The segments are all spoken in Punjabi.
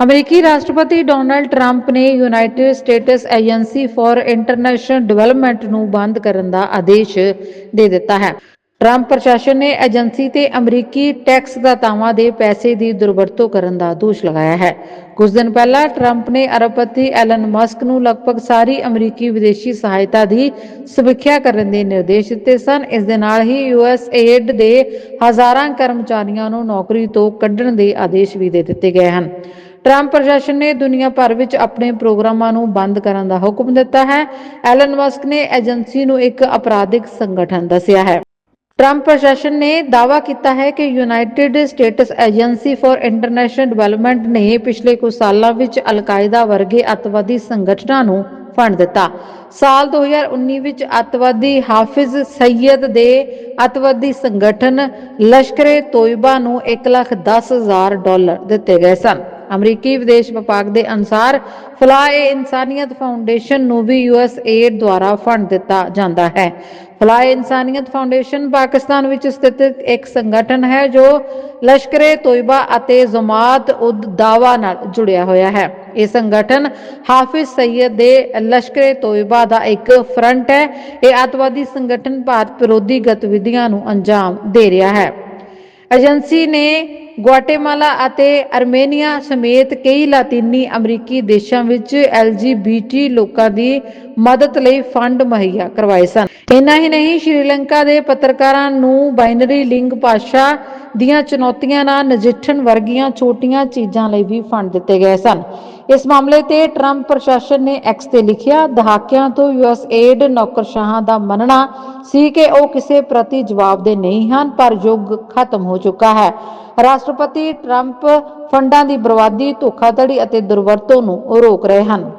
ਅਮਰੀਕੀ ਰਾਸ਼ਟਰਪਤੀ ਡੋਨਾਲਡ ਟਰੰਪ ਨੇ United States Agency for International Development ਨੂੰ ਬੰਦ ਕਰਨ ਦਾ ਆਦੇਸ਼ ਦੇ ਦਿੱਤਾ ਹੈ। ਟਰੰਪ ਪ੍ਰਸ਼ਾਸਨ ਨੇ ਏਜੰਸੀ ਤੇ ਅਮਰੀਕੀ ਟੈਕਸ ਦਾਤਾਵਾਂ ਦੇ ਪੈਸੇ ਦੀ ਦੁਰਵਰਤੋਂ ਕਰਨ ਦਾ ਦੋਸ਼ ਲਗਾਇਆ ਹੈ। ਕੁਝ ਦਿਨ ਪਹਿਲਾਂ ਟਰੰਪ ਨੇ ਅਰਬਪਤੀ ਐਲਨ ਮਸਕ ਨੂੰ ਲਗਭਗ ਸਾਰੀ ਅਮਰੀਕੀ ਵਿਦੇਸ਼ੀ ਸਹਾਇਤਾ ਦੀ ਸਮੀਖਿਆ ਕਰਨ ਦੇ ਨਿਰਦੇਸ਼ ਦਿੱਤੇ ਸਨ। ਇਸ ਦੇ ਨਾਲ ਹੀ ਯੂਐਸ ਏਡ ਦੇ ਹਜ਼ਾਰਾਂ ਕਰਮਚਾਰੀਆਂ ਨੂੰ ਨੌਕਰੀ ਤੋਂ ਕੱਢਣ ਦੇ ਆਦੇਸ਼ ਵੀ ਦੇ ਦਿੱਤੇ ਗਏ ਹਨ। ਟਰੰਪ ਪ੍ਰਸ਼ਾਸਨ ਨੇ ਦੁਨੀਆ ਭਰ ਵਿੱਚ ਆਪਣੇ ਪ੍ਰੋਗਰਾਮਾਂ ਨੂੰ ਬੰਦ ਕਰਨ ਦਾ ਹੁਕਮ ਦਿੱਤਾ ਹੈ। ਐਲਨ ਮਸਕ ਨੇ ਏਜੰਸੀ ਨੂੰ ਇੱਕ ਅਪਰਾਧਿਕ ਸੰਗਠਨ ਦੱਸਿਆ ਹੈ। ਟਰੰਪ ਪ੍ਰਸ਼ਾਸਨ ਨੇ ਦਾਅਵਾ ਕੀਤਾ ਹੈ ਕਿ United States Agency for International Development ਨੇ ਪਿਛਲੇ ਕੁਝ ਸਾਲਾਂ ਵਿੱਚ ਅਲ-ਕਾਇਦਾ ਵਰਗੇ ਅੱਤਵਾਦੀ ਸੰਗਠਨਾਂ ਨੂੰ ਫੰਡ ਦਿੱਤਾ। ਸਾਲ 2019 ਵਿੱਚ ਅੱਤਵਾਦੀ ਹਾਫਿਜ਼ ਸਈਦ ਦੇ ਅੱਤਵਾਦੀ ਸੰਗਠਨ ਲਸ਼ਕਰੇ ਤੋਇਬਾ ਨੂੰ 1,10,000 ਡਾਲਰ ਦਿੱਤੇ ਗਏ ਸਨ। ਅਮਰੀਕੀ ਵਿਦੇਸ਼ ਵਿਭਾਗ ਦੇ ਅਨੁਸਾਰ ਫਲਾਏ ਇਨਸਾਨੀਅਤ ਫਾਊਂਡੇਸ਼ਨ ਨੂੰ ਵੀ ਯੂਐਸ ਏਡ ਦੁਆਰਾ ਫੰਡ ਦਿੱਤਾ ਜਾਂਦਾ ਹੈ। ਫਲਾਏ ਇਨਸਾਨੀਅਤ ਫਾਊਂਡੇਸ਼ਨ ਪਾਕਿਸਤਾਨ ਵਿੱਚ ਸਥਿਤ ਇੱਕ ਸੰਗਠਨ ਹੈ ਜੋ ਲਸ਼ਕਰੇ ਤੋਇਬਾ ਅਤੇ ਜ਼ਮਾਤ ਉਦ ਦਾਵਾ ਨਾਲ ਜੁੜਿਆ ਹੋਇਆ ਹੈ। ਇਹ ਸੰਗਠਨ ਹਾਫਿਜ਼ ਸਈਦ ਦੇ ਲਸ਼ਕਰੇ ਤੋਇਬਾ ਦਾ ਇੱਕ ਫਰੰਟ ਹੈ। ਇਹ ਅੱਤਵਾਦੀ ਸੰਗਠਨ ਭਾਰਤ ਵਿਰੋਧੀ ਗਤੀਵਿਧੀਆਂ ਨੂੰ ਅੰਜਾਮ ਦੇ ਰਿਹਾ ਹੈ। ਏਜੰਸੀ ਨੇ ਗੁਆਟੇਮਾਲਾ ਅਤੇ ਅਰਮੇਨੀਆ ਸਮੇਤ ਕਈ ਲਾਤੀਨੀ ਅਮਰੀਕੀ ਦੇਸ਼ਾਂ ਵਿੱਚ ਐਲਜੀਬੀਟੀ ਲੋਕਾਂ ਦੀ ਮਦਦ ਲਈ ਫੰਡ ਮੁਹੱਈਆ ਕਰਵਾਏ ਸਨ। ਇੰਨਾ ਹੀ ਨਹੀਂ, ਸ਼੍ਰੀਲੰਕਾ ਦੇ ਪੱਤਰਕਾਰਾਂ ਨੂੰ ਬਾਈਨਰੀ ਲਿੰਗ ਭਾਸ਼ਾ ਦੀਆਂ ਚੁਣੌਤੀਆਂ ਨਾਲ ਨਜਿੱਠਣ ਵਰਗੀਆਂ ਛੋਟੀਆਂ ਚੀਜ਼ਾਂ ਲਈ ਵੀ ਫੰਡ ਦਿੱਤੇ ਗਏ ਸਨ। ਇਸ ਮਾਮਲੇ ਤੇ ਟਰੰਪ ਪ੍ਰਸ਼ਾਸਨ ਨੇ ਐਕਸ ਤੇ ਲਿਖਿਆ, ਦਹਾਕਿਆਂ ਤੋਂ ਯੂਐਸ ਏਡ ਨੌਕਰਸ਼ਾਹਾਂ ਦਾ ਮੰਨਣਾ ਸੀ ਕਿ ਉਹ ਕਿਸੇ ਪ੍ਰਤੀ ਜਵਾਬਦੇ ਨਹੀਂ ਹਨ, ਪਰ ਯੁੱਗ ਖਤਮ ਹੋ ਚੁੱਕਾ ਹੈ। ਰਾਸ਼ਟਰਪਤੀ ਟਰੰਪ ਫੰਡਾਂ ਦੀ ਬਰਬਾਦੀ, ਧੋਖਾਧੜੀ ਅਤੇ ਦੁਰਵਰਤੋਂ ਨੂੰ ਰੋਕ ਰਹੇ ਹਨ।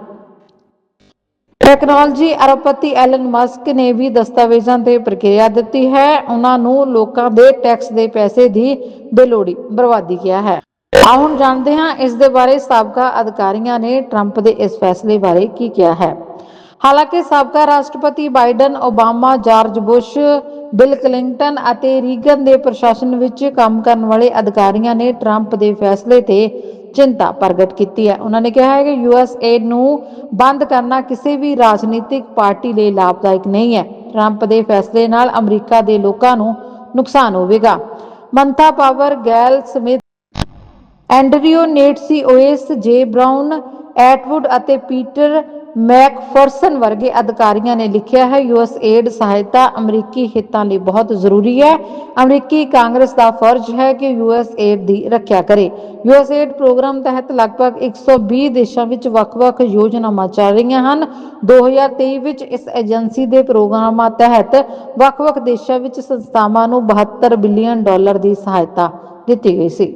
ਟੈਕਨੋਲੋਜੀ ਅਰਬਪਤੀ ਐਲਨ ਮਸਕ ਨੇ ਵੀ ਦਸਤਾਵੇਜ਼ਾਂ ਤੇ ਪ੍ਰਕਿਰਿਆ ਦਿੱਤੀ ਹੈ। ਉਹਨਾਂ ਨੂੰ ਲੋਕਾਂ ਦੇ ਟੈਕਸ ਦੇ ਪੈਸੇ ਦੀ ਬੇਲੋੜੀ ਬਰਬਾਦੀ ਕਿਹਾ ਹੈ। ਆਓ ਹੁਣ ਜਾਣਦੇ ਹਾਂ ਇਸ ਦੇ ਬਾਰੇ ਸਾਬਕਾ ਅਧਿਕਾਰੀਆਂ ਨੇ ਟਰੰਪ ਦੇ ਇਸ ਫੈਸਲੇ ਬਾਰੇ ਕੀ ਕਿਹਾ ਹੈ। ਹਾਲਾਂਕਿ ਸਾਬਕਾ ਰਾਸ਼ਟਰਪਤੀ Biden, Obama, George Bush, Bill Clinton ਅਤੇ ਰੀਗਨ ਦੇ ਪ੍ਰਸ਼ਾਸਨ ਵਿੱਚ ਕੰਮ ਕਰਨ ਵਾਲੇ ਅਧਿਕਾਰੀਆਂ ਨੇ ਟਰੰਪ ਦੇ ਫੈਸਲੇ ਤੇ ਚਿੰਤਾ ਪ੍ਰਗਟ ਕੀਤੀ ਹੈ। ਉਹਨਾਂ ਨੇ ਕਿਹਾ ਹੈ ਕਿ ਯੂਐਸ ਏਡ ਨੂੰ ਬੰਦ ਕਰਨਾ ਕਿਸੇ ਵੀ ਰਾਜਨੀਤਿਕ ਪਾਰਟੀ ਲਈ ਲਾਭਦਾਇਕ ਨਹੀਂ ਹੈ। ਟਰੰਪ ਦੇ ਫੈਸਲੇ ਨਾਲ ਅਮਰੀਕਾ ਦੇ ਲੋਕਾਂ ਨੂੰ ਨੁਕਸਾਨ ਹੋਵੇਗਾ। ਮੰਤਾ Power, Gayle Smith Andrew Natsios J Brown, Atwood ਅਤੇ ਪੀਟਰ ਮੈਕਫਰਸਨ ਵਰਗੇ ਅਧਿਕਾਰੀਆਂ ਨੇ ਲਿਖਿਆ ਹੈ ਯੂਐਸ ਏਡ ਸਹਾਇਤਾ ਅਮਰੀਕੀ ਹਿੱਤਾਂ ਲਈ ਬਹੁਤ ਜ਼ਰੂਰੀ ਹੈ। ਅਮਰੀਕੀ ਕਾਂਗਰਸ ਦਾ ਫਰਜ਼ ਹੈ ਕਿ ਯੂਐਸ ਏਡ ਦੀ ਰੱਖਿਆ ਕਰੇ। ਯੂਐਸ ਏਡ ਪ੍ਰੋਗਰਾਮ ਤਹਿਤ ਲਗਭਗ 120 ਦੇਸ਼ਾਂ ਵਿੱਚ ਵੱਖ-ਵੱਖ ਯੋਜਨਾਵਾਂ ਚੱਲ ਰਹੀਆਂ ਹਨ। 2023 ਵਿੱਚ ਇਸ ਏਜੰਸੀ ਦੇ ਪ੍ਰੋਗਰਾਮਾਂ ਤਹਿਤ ਵੱਖ-ਵੱਖ ਦੇਸ਼ਾਂ ਵਿੱਚ ਸੰਸਥਾਵਾਂ ਨੂੰ 72 ਬਿਲੀਅਨ ਡਾਲਰ ਦੀ ਸਹਾਇਤਾ ਦਿੱਤੀ ਗਈ ਸੀ।